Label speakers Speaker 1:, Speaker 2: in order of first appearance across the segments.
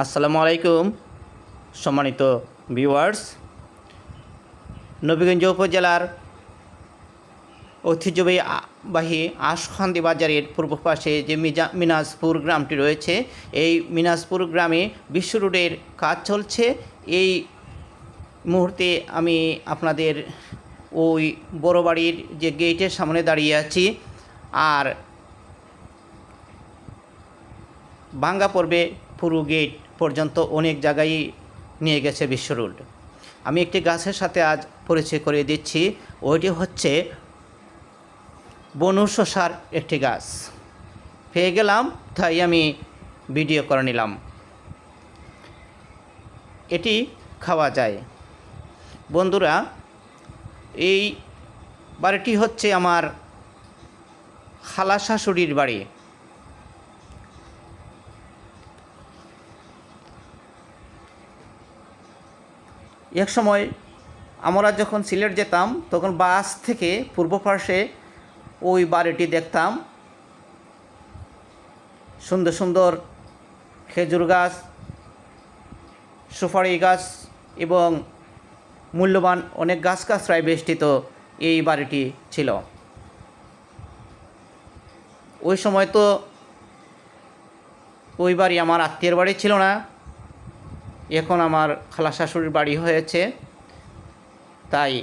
Speaker 1: আসসালামু আলাইকুম, সম্মানিত ভিউয়ার্স। নবীগঞ্জ উপজেলার ঐতিহ্যবাহী আশখান্দি বাজারের পূর্ব পাশে যে মিজা, মিনাজপুর গ্রামটি রয়েছে, এই মিনাজপুর গ্রামে বিশ্ব রোডের কাজ চলছে। এই মুহূর্তে আমি আপনাদের ওই বড় বাড়ির যে গেটের সামনে দাঁড়িয়ে আছি, আর ভাঙ্গা পড়বে পুরো গেট পর্যন্ত অনেক জায়গায় নিয়ে গেছে বিশ্ব রোড আমি একটি গাছের সাথে আজ পরিচয় করে দিচ্ছি, ওইটি হচ্ছে বনু শশার একটি গাছ। পেয়ে গেলাম, তাই আমি ভিডিও করে নিলাম। এটি খাওয়া যায়। বন্ধুরা, এই বাড়িটি হচ্ছে আমার খালা শাশুড়ির বাড়ি। এক সময় আমরা যখন সিলেট যেতাম, তখন বাস থেকে পূর্ব পার্শ্বে ওই বাড়িটি দেখতাম। সুন্দর সুন্দর খেজুর গাছ, সুপারি গাছ এবং মূল্যবান অনেক গাছ গাছরায় বেষ্টিত এই বাড়িটি ছিল। ওই সময় তো ওই বাড়ি আমার আত্মীয়ের বাড়ি ছিল না। এখন আমার খালা শাশুড়ির বাড়ি হয়েছে। তাই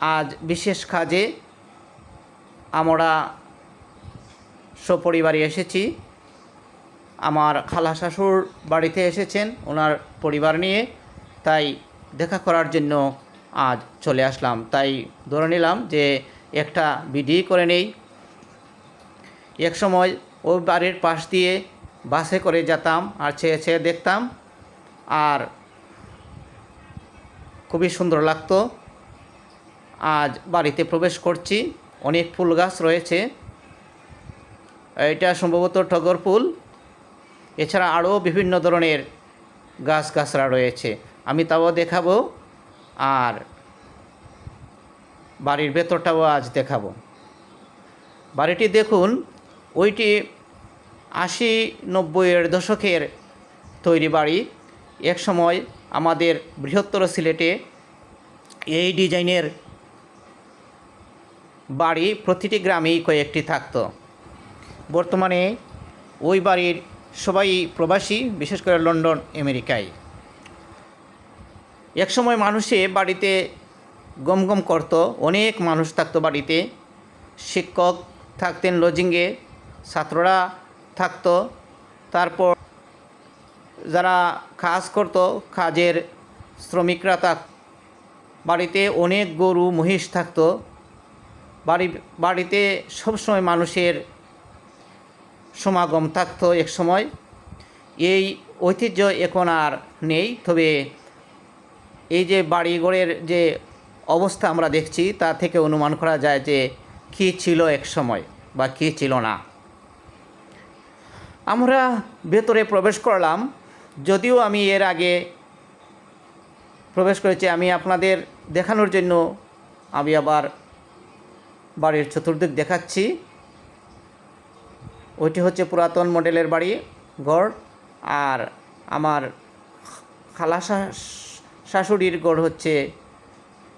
Speaker 1: আজ বিশেষ কাজে আমরা সপরিবারে এসেছি। আমার খালা শাশুর বাড়িতে এসেছেন ওনার পরিবার নিয়ে। তাই দেখা করার জন্য আজ চলে আসলাম। তাই ধরে নিলাম যে একটা বিডি করে নেই। এক সময় ওই বাড়ির পাশ দিয়ে বাসে করে যেতাম আর ছেয়ে ছেয়ে দেখতাম। আর খুবই সুন্দর লাগতো। আজ বাড়িতে প্রবেশ করছি। অনেক ফুল গাছ রয়েছে। এটা সম্ভবত টগর ফুল। এছাড়া আরও বিভিন্ন ধরনের গাছ গাছরা রয়েছে। আমি তাও দেখাবো আর বাড়ির ভেতরটাও আজ দেখাবো। বাড়িটি দেখুন, ওইটি আশি নব্বইয়ের দশকের তৈরি বাড়ি। এক সময় আমাদের বৃহত্তর সিলেটে এই ডিজাইনের বাড়ি প্রতিটি গ্রামেই কয়েকটি থাকতো। বর্তমানে ওই বাড়ির সবাই প্রবাসী, বিশেষ করে লন্ডন, আমেরিকায়। একসময় মানুষে বাড়িতে গম গম করতো, অনেক মানুষ থাকতো বাড়িতে। শিক্ষক থাকতেন, লজিংয়ে। ছাত্ররা থাকতো। তারপর যারা কাজ করতো, কাজের শ্রমিকরা থাক বাড়িতে অনেক গরু, মহিষ থাকতো। বাড়ি, বাড়িতে সবসময় মানুষের সমাগম থাকতো এক সময়। এই ঐতিহ্য এখন আর নেই, তবে এই যে বাড়িঘরের যে অবস্থা আমরা দেখছি, তা থেকে অনুমান করা যায় যে কী ছিল এক সময় বা কী ছিল না। আমরা ভেতরে প্রবেশ করলাম। যদিও আমি এর আগে প্রবেশ করেছি, আমি আপনাদের দেখানোর জন্য আমি আবার বাড়ির চতুর্দিক দেখাচ্ছি। ওইটি হচ্ছে পুরাতন মডেলের বাড়ি গড় আর আমার খালা শাশ- শাশুড়ির গড় হচ্ছে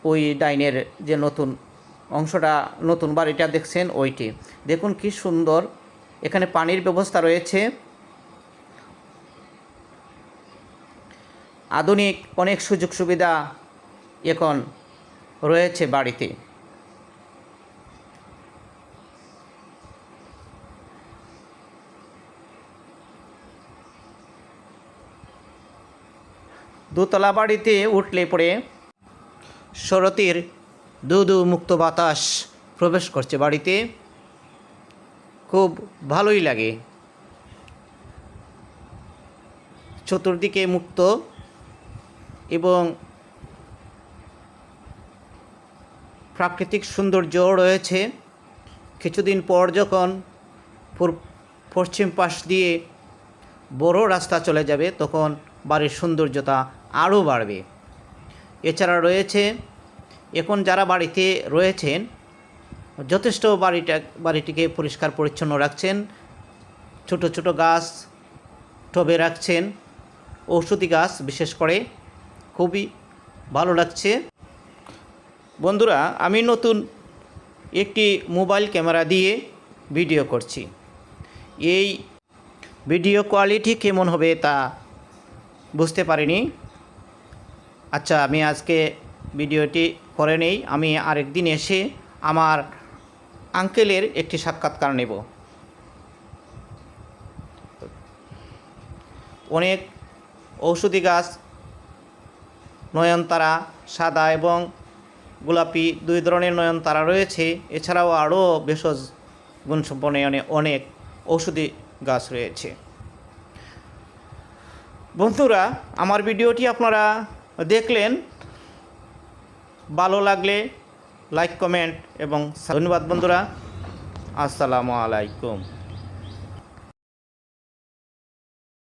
Speaker 1: ওই ডাইনের যে নতুন অংশটা, নতুন বাড়িটা দেখছেন ওইটি। দেখুন কি সুন্দর, এখানে পানির ব্যবস্থা রয়েছে। আধুনিক অনেক সুযোগ সুবিধা এখন রয়েছে বাড়িতে। দোতলা বাড়িতে উঠলে পরে শরতের দুদু মুক্ত বাতাস প্রবেশ করছে বাড়িতে। খুব ভালোই লাগে। চতুর্দিকে মুক্ত এবং প্রাকৃতিক সৌন্দর্য রয়েছে। কিছুদিন পর যখন পশ্চিম পাশ দিয়ে বড় রাস্তা চলে যাবে, তখন বাড়ির সৌন্দর্যতা আরও বাড়বে। এছাড়া রয়েছে, এখন যারা বাড়িতে রয়েছেন, যথেষ্ট বাড়িটা, বাড়িটিকে পরিষ্কার পরিচ্ছন্ন রাখছেন, ছোট ছোট গাছ, টবে রাখছেন, ঔষধি গাছ বিশেষ করে। খুবই ভালো লাগছে। বন্ধুরা, আমি নতুন একটি মোবাইল ক্যামেরা দিয়ে ভিডিও করছি। এই ভিডিও কোয়ালিটি কেমন হবে তা বুঝতে পারিনি। আচ্ছা আমি আজকে ভিডিওটি করে নেই। আমি আরেকদিন এসে আমার আঙ্কেলের একটি সাক্ষাৎকার নেব। অনেক ঔষধি গাছ নয়নতারা সাদা এবং গোলাপি দুই ধরনের নয়নতারা রয়েছে। এছাড়াও আরও ভেষজ গুণসম্পন্ন অনেক অনেক ঔষধি গাছ রয়েছে। বন্ধুরা, আমার ভিডিওটি আপনারা দেখলেন। ভালো লাগলে লাইক, কমেন্ট এবং ধন্যবাদ বন্ধুরা। আসসালামু আলাইকুম।